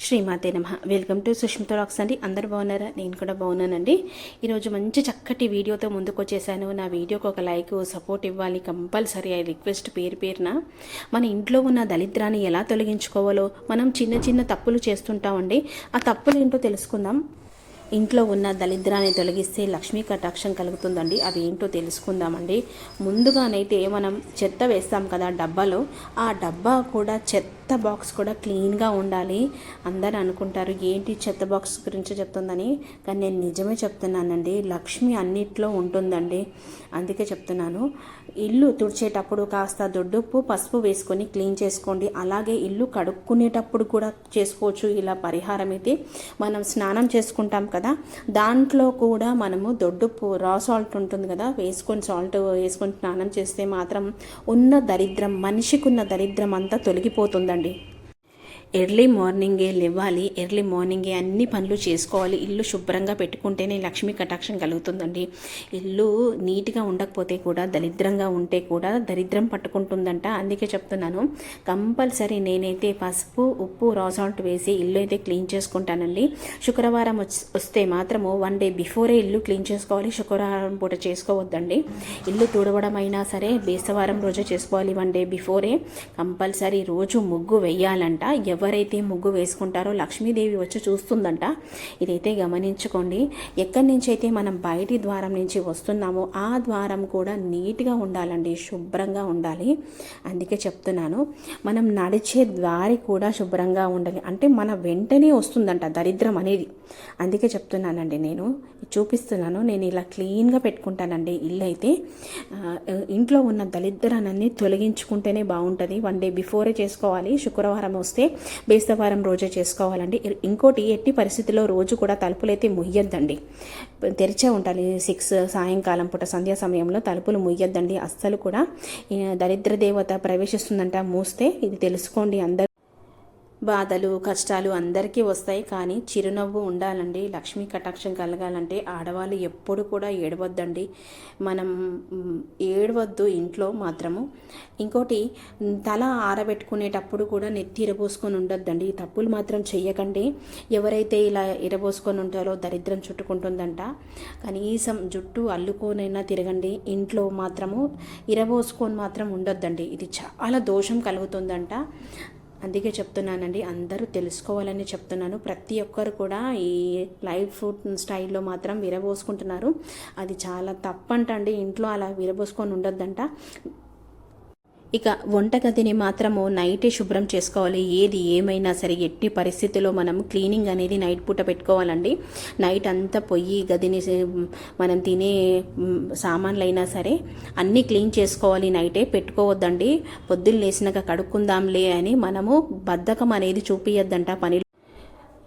శ్రీమాతే నమ. Welcome to Sushmita racks అండి. అందరు బాగున్నారా? నేను కూడా బాగున్నానండి. ఈరోజు మంచి చక్కటి వీడియోతో ముందుకు వచ్చేసాను నా వీడియోకి ఒక లైక్ సపోర్ట్ ఇవ్వాలి. కంపల్సరీ ఐ రిక్వెస్ట్ పేరు పేరున. మన ఇంట్లో ఉన్న దళిద్రాన్ని ఎలా తొలగించుకోవాలో మనం చిన్న చిన్న తప్పులు చేస్తుంటామండి. ఆ తప్పులు ఏంటో తెలుసుకుందాం. ఇంట్లో ఉన్న దళిద్రాన్ని తొలగిస్తే లక్ష్మీ కటాక్షం కలుగుతుందండి. అది ఏంటో తెలుసుకుందామండి. ముందుగానైతే మనం చెత్త వేస్తాం కదా డబ్బాలో. ఆ డబ్బా కూడా చెత్త చెత్త బాక్స్ కూడా క్లీన్గా ఉండాలి. అందరు అనుకుంటారు ఏంటి చెత్త బాక్స్ గురించి చెప్తుందని? కానీ నేను నిజమే చెప్తున్నానండి. లక్ష్మి అన్నిట్లో ఉంటుందండి. అందుకే చెప్తున్నాను. ఇల్లు తుడిచేటప్పుడు కాస్త దొడ్డుప్పు పసుపు వేసుకొని క్లీన్ చేసుకోండి. అలాగే ఇల్లు కడుక్కునేటప్పుడు కూడా చేసుకోవచ్చు. ఇలా పరిహారం అయితే మనం స్నానం చేసుకుంటాం కదా దాంట్లో కూడా మనము దొడ్డుప్పు రా సాల్ట్ ఉంటుంది కదా వేసుకొని సాల్ట్ వేసుకొని స్నానం చేస్తే మాత్రం ఉన్న దరిద్రం మనిషికి ఉన్న దరిద్రం అంతా తొలగిపోతుందండి. అండి ఎర్లీ మార్నింగే లేవాలి. ఎర్లీ మార్నింగే అన్ని పనులు చేసుకోవాలి. ఇల్లు శుభ్రంగా పెట్టుకుంటేనే లక్ష్మీ కటాక్షం కలుగుతుందండి. ఇల్లు నీట్గా ఉండకపోతే కూడా దరిద్రంగా ఉంటే కూడా దరిద్రం పట్టుకుంటుందంట. అందుకే చెప్తున్నాను. కంపల్సరీ నేనైతే పసుపు ఉప్పు రాసాల్ట్ వేసి ఇల్లు అయితే క్లీన్ చేసుకుంటానండి. శుక్రవారం వస్తే మాత్రము వన్ డే బిఫోరే ఇల్లు క్లీన్ చేసుకోవాలి. శుక్రవారం పూట చేసుకోవద్దండి. ఇల్లు తుడవడం అయినా సరే బేసవారం రోజే చేసుకోవాలి వన్ డే బిఫోరే. కంపల్సరీ రోజు ముగ్గు వెయ్యాలంట ఎవరైతే ముగ్గు వేసుకుంటారో లక్ష్మీదేవి వచ్చి చూస్తుందంట. ఇదైతే గమనించుకోండి. ఎక్కడి నుంచి అయితే మనం బయటి ద్వారం నుంచి వస్తున్నామో ఆ ద్వారం కూడా నీట్గా ఉండాలండి శుభ్రంగా ఉండాలి. అందుకే చెప్తున్నాను మనం నడిచే దారి కూడా శుభ్రంగా ఉండాలి. అంటే మన వెంటనే వస్తుందంట దరిద్రం అనేది. అందుకే చెప్తున్నానండి నేను. చూపిస్తున్నాను నేను ఇలా క్లీన్గా పెట్టుకుంటానండి ఇల్లు అయితే ఇంట్లో ఉన్న దరిద్రాన్ని తొలగించుకుంటేనే బాగుంటుంది. వన్ డే బిఫోరే చేసుకోవాలి శుక్రవారం వస్తే. బేస్తవారం రోజే చేసుకోవాలండి. ఇంకోటి ఎట్టి పరిస్థితుల్లో రోజు కూడా తలుపులు అయితే ముయ్యొద్దండి. తెరిచే ఉండాలి. సిక్స్ సాయంకాలం పూట సంధ్యా సమయంలో తలుపులు ముయ్యొద్దండి. అస్సలు కూడా దరిద్ర దేవత ప్రవేశిస్తుందంట మూస్తే. ఇది తెలుసుకోండి అందరూ. బాధలు కష్టాలు అందరికీ వస్తాయి. కానీ చిరునవ్వు ఉండాలండి. లక్ష్మీ కటాక్షం కలగాలంటే ఆడవాళ్ళు ఎప్పుడు కూడా ఏడవద్దండి. మనం ఏడవద్దు ఇంట్లో మాత్రము. ఇంకోటి తల ఆరబెట్టుకునేటప్పుడు కూడా నెత్తి ఇరబోసుకొని ఉండొద్దండి. తప్పులు మాత్రం చెయ్యకండి. ఎవరైతే ఇలా ఇరబోసుకొని ఉంటారో దరిద్రం చుట్టుకుంటుందంట. కనీసం జుట్టు అల్లుకోనైనా తిరగండి. ఇంట్లో మాత్రము ఇరబోసుకొని మాత్రం ఉండొద్దండి. ఇది చాలా దోషం కలుగుతుందంట. అందుకే చెప్తున్నానండి అందరూ తెలుసుకోవాలని చెప్తున్నాను. ప్రతి ఒక్కరు కూడా ఈ లైఫ్ స్టైల్లో మాత్రం విరబోసుకుంటున్నారు. అది చాలా తప్పంటండి. ఇంట్లో అలా విరబోసుకొని ఉండొద్దంట. ఇక వంటగదిని మాత్రము నైటే శుభ్రం చేసుకోవాలి. ఏది ఏమైనా సరే ఎట్టి పరిస్థితిలో మనం క్లీనింగ్ అనేది నైట్ పూట పెట్టుకోవాలండి. నైట్ అంతా పొయ్యి గదిని మనం తినే సామాన్లైనా సామాన్లు అయినా సరే అన్నీ క్లీన్ చేసుకోవాలి నైటే. పెట్టుకోవద్దండి. పొద్దున్న లేసినాక కడుక్కుందాంలే అని మనము బద్ధకం అనేది చూపియద్దంట పని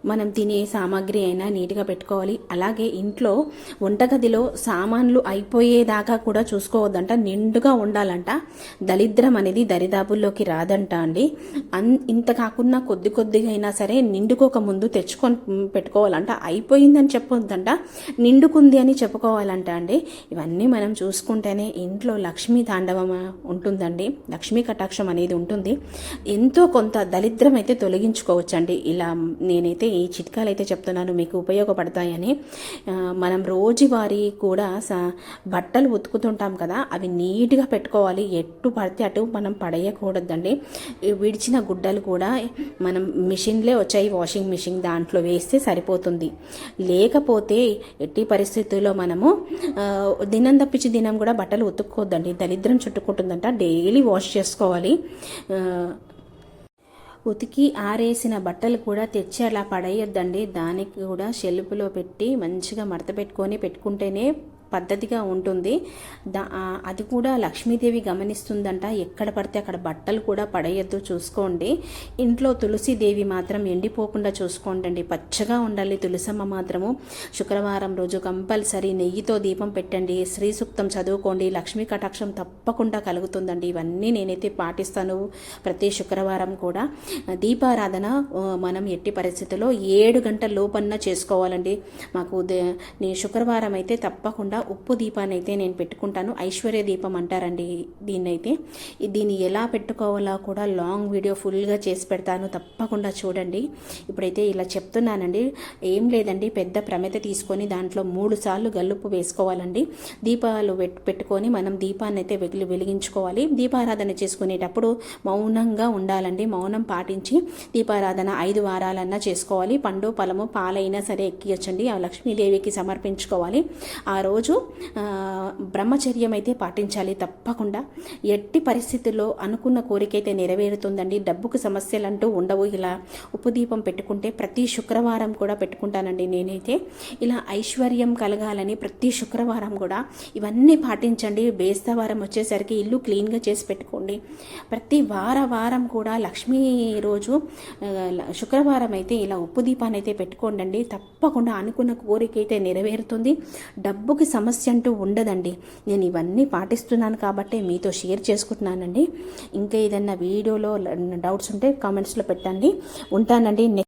మనం తినే సామాగ్రి అయినా నీట్గా పెట్టుకోవాలి. అలాగే ఇంట్లో వంటగదిలో సామాన్లు అయిపోయేదాకా కూడా చూసుకోవద్దంట నిండుగా ఉండాలంట. దరిద్రం అనేది దరిదాపుల్లోకి రాదంట అండి. అన్ ఇంత కాకుండా కొద్ది కొద్దిగా అయినా సరే నిండుకోక ముందు తెచ్చుకొని పెట్టుకోవాలంట. అయిపోయిందని చెప్పొద్దంట. నిండుకుంది అని చెప్పుకోవాలంట అండి. ఇవన్నీ మనం చూసుకుంటేనే ఇంట్లో లక్ష్మీ తాండవం ఉంటుందండి. లక్ష్మీ కటాక్షం అనేది ఉంటుంది. ఎంతో కొంత దరిద్రం అయితే తొలగించుకోవచ్చండి. ఇలా నేనైతే ఈ చిట్కాలు అయితే చెప్తున్నాను మీకు ఉపయోగపడతాయని. మనం రోజువారీ కూడా సా బట్టలు ఉతుకుతుంటాం కదా అవి నీట్గా పెట్టుకోవాలి. ఎటు పడితే అటు మనం పడేయకూడదండి. విడిచిన గుడ్డలు కూడా మనం మిషన్లే వచ్చాయి వాషింగ్ మిషన్ దాంట్లో వేస్తే సరిపోతుంది. లేకపోతే ఎట్టి పరిస్థితుల్లో మనము దినం తప్పించి దినం కూడా బట్టలు ఉతుక్కోవద్దండి దరిద్రం చుట్టుకుంటుందంట. డైలీ వాష్ చేసుకోవాలి. ఉతికి ఆరేసిన బట్టలు కూడా తెచ్చి అలా పడేయొద్దండి. దానికి కూడా షెల్ఫ్లో పెట్టి మంచిగా మడత పెట్టుకొని పెట్టుకుంటేనే పద్ధతిగా ఉంటుంది. దా అది కూడా లక్ష్మీదేవి గమనిస్తుందంట. ఎక్కడ పడితే అక్కడ బట్టలు కూడా పడేయద్దు చూసుకోండి. ఇంట్లో తులసిదేవి మాత్రం ఎండిపోకుండా చూసుకోండి అండి పచ్చగా ఉండాలి తులసమ్మ మాత్రము. శుక్రవారం రోజు కంపల్సరీ నెయ్యితో దీపం పెట్టండి. శ్రీ సూక్తం చదువుకోండి. లక్ష్మీ కటాక్షం తప్పకుండా కలుగుతుందండి. ఇవన్నీ నేనైతే పాటిస్తాను ప్రతి శుక్రవారం కూడా. దీపారాధన మనం ఎట్టి పరిస్థితుల్లో ఏడు గంటల లోపన్న చేసుకోవాలండి. మాకు ఉదయ శుక్రవారం అయితే తప్పకుండా ఉప్పు దీపాన్ని అయితే నేను పెట్టుకుంటాను. ఐశ్వర్య దీపం అంటారండి దీన్నైతే. దీన్ని ఎలా పెట్టుకోవాలో కూడా లాంగ్ వీడియో ఫుల్గా చేసి పెడతాను. తప్పకుండా చూడండి. ఇప్పుడైతే ఇలా చెప్తున్నానండి. ఏం లేదండి పెద్ద ప్రమిత తీసుకొని దాంట్లో మూడు సార్లు గల్లుప్పు వేసుకోవాలండి. దీపాలు పెట్టుకొని మనం దీపాన్ని అయితే వెలిగి వెలిగించుకోవాలి. దీపారాధన చేసుకునేటప్పుడు మౌనంగా ఉండాలండి. మౌనం పాటించి దీపారాధన ఐదు వారాలన్నా చేసుకోవాలి. పండు ఫలము పాలైనా సరే ఎక్కియచ్చండి. ఆ లక్ష్మీదేవికి సమర్పించుకోవాలి. ఆ రోజు రోజు బ్రహ్మచర్యం అయితే పాటించాలి తప్పకుండా. ఎట్టి పరిస్థితుల్లో అనుకున్న కోరిక అయితే నెరవేరుతుందండి. డబ్బుకు సమస్యలు అంటూ ఉండవు. ఇలా ఉప్పు దీపం పెట్టుకుంటే ప్రతి శుక్రవారం కూడా పెట్టుకుంటానండి నేనైతే. ఇలా ఐశ్వర్యం కలగాలని ప్రతి శుక్రవారం కూడా ఇవన్నీ పాటించండి. బేస్తవారం వచ్చేసరికి ఇల్లు క్లీన్గా చేసి పెట్టుకోండి. ప్రతి వార వారం కూడా లక్ష్మీ రోజు శుక్రవారం అయితే ఇలా ఉప్పు దీపాన్ని అయితే పెట్టుకోండి తప్పకుండా అనుకున్న కోరిక అయితే నెరవేరుతుంది. డబ్బుకి సమస్య అంటూ ఉండదండి. నేను ఇవన్నీ పాటిస్తున్నాను కాబట్టి మీతో షేర్ చేసుకుంటున్నానండి. ఇంకా ఏదైనా వీడియోలో డౌట్స్ ఉంటే కామెంట్స్లో పెట్టండి. ఉంటానండి.